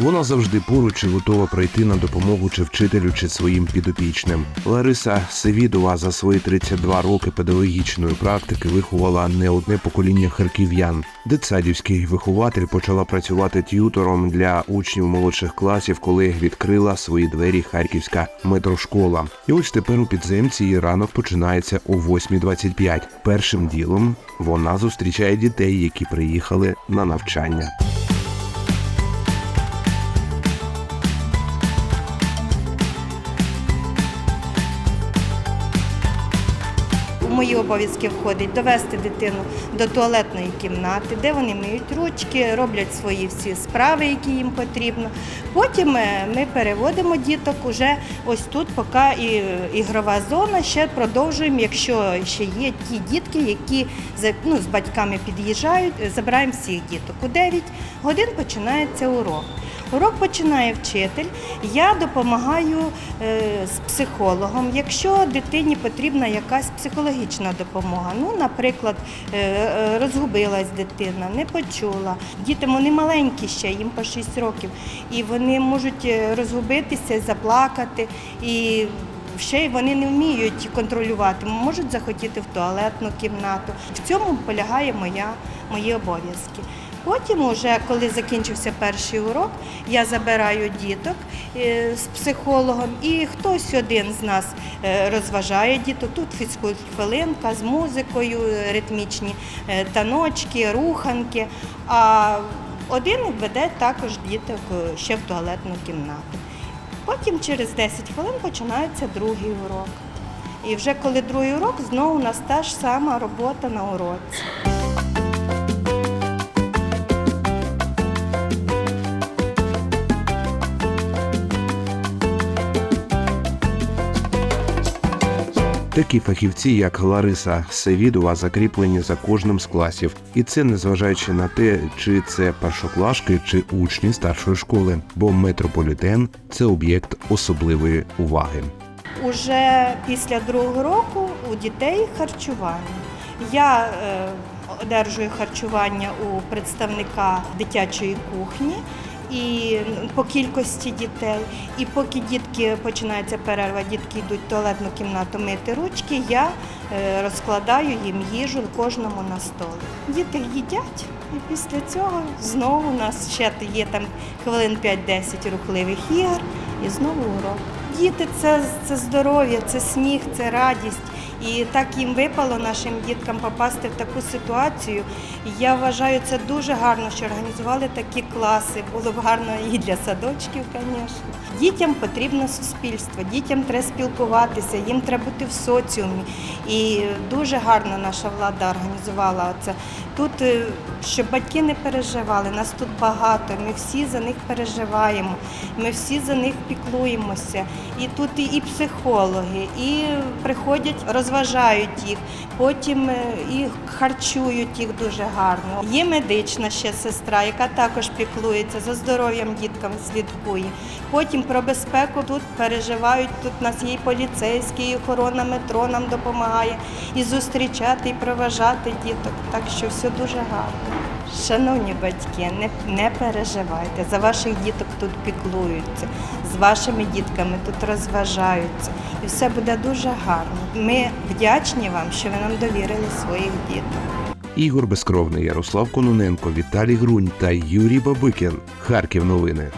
Вона завжди поруч і готова прийти на допомогу чи вчителю, чи своїм підопічним. Лариса Севідова за свої 32 роки педагогічної практики виховала не одне покоління харків'ян. Дитсадівський вихователь почала працювати т'ютором для учнів молодших класів, коли відкрила свої двері харківська метрошкола. І ось тепер у підземці її ранок починається о 8.25. Першим ділом вона зустрічає дітей, які приїхали на навчання. Мої обов'язки входить довести дитину до туалетної кімнати, де вони миють ручки, роблять свої всі справи, які їм потрібно. Потім е, ми переводимо діток уже ось тут, поки і ігрова зона. Ще продовжуємо, якщо ще є ті дітки, які ну, з батьками під'їжджають, е, забираємо всіх діток. У 9 годин починається урок. Урок починає вчитель. Я допомагаю е, з психологом. Якщо дитині потрібна якась психологічна допомога, ну, наприклад, е, е, розгубилась дитина, не почула. Діти вони маленькі ще, їм по 6 років, і вони можуть розгубитися, заплакати. І ще й вони не вміють контролювати, можуть захотіти в туалетну кімнату. В цьому полягає моя, мої обов'язки. Потім, уже коли закінчився перший урок, я забираю діток е, з психологом, і хтось один з нас е, розважає діток. Тут фізкульт-хвилинка з музикою, е, ритмічні таночки, руханки. А один веде також діток ще в туалетну кімнату. Потім через 10 хвилин починається другий урок. І вже коли другий урок, знову у нас та ж сама робота на уроці. Такі фахівці, як Лариса Севідова, закріплені за кожним з класів, і це незважаючи на те, чи це першоклашки, чи учні старшої школи, бо метрополітен це об'єкт особливої уваги. Уже після другого року у дітей харчування. Я е, одержую харчування у представника дитячої кухні. І по кількості дітей, і поки дітки починається перерва, дітки йдуть в туалетну кімнату мити ручки, я е, розкладаю їм їжу кожному на столик. Діти їдять, і після цього знову у нас ще є там хвилин 5-10 рухливих ігор, і знову урок. Діти це, це здоров'я, це сміх, це радість. І так їм випало нашим діткам попасти в таку ситуацію. Я вважаю, це дуже гарно, що організували такі класи. Було б гарно і для садочків, звісно. Дітям потрібно суспільство, дітям треба спілкуватися, їм треба бути в соціумі. І дуже гарно наша влада організувала це. Тут, е, щоб батьки не переживали, нас тут багато, ми всі за них переживаємо, ми всі за них піклуємося. І тут і, психологи, і приходять, розважають їх, потім їх і харчують їх дуже гарно. Є медична ще сестра, яка також піклується за здоров'ям діткам, слідкує. Потім про безпеку тут переживають. Тут нас є і поліцейські, і охорона метро нам допомагає і зустрічати, і проважати діток. Так що все дуже гарно. Шановні батьки, не, не переживайте. За ваших діток тут піклуються, з вашими дітками тут розважаються. І все буде дуже гарно. Ми вдячні вам, що ви нам довірили своїх діток. Ігор Безкровний, Ярослав Кононенко, Віталій Грунь та Юрій Бабикін. Харків новини.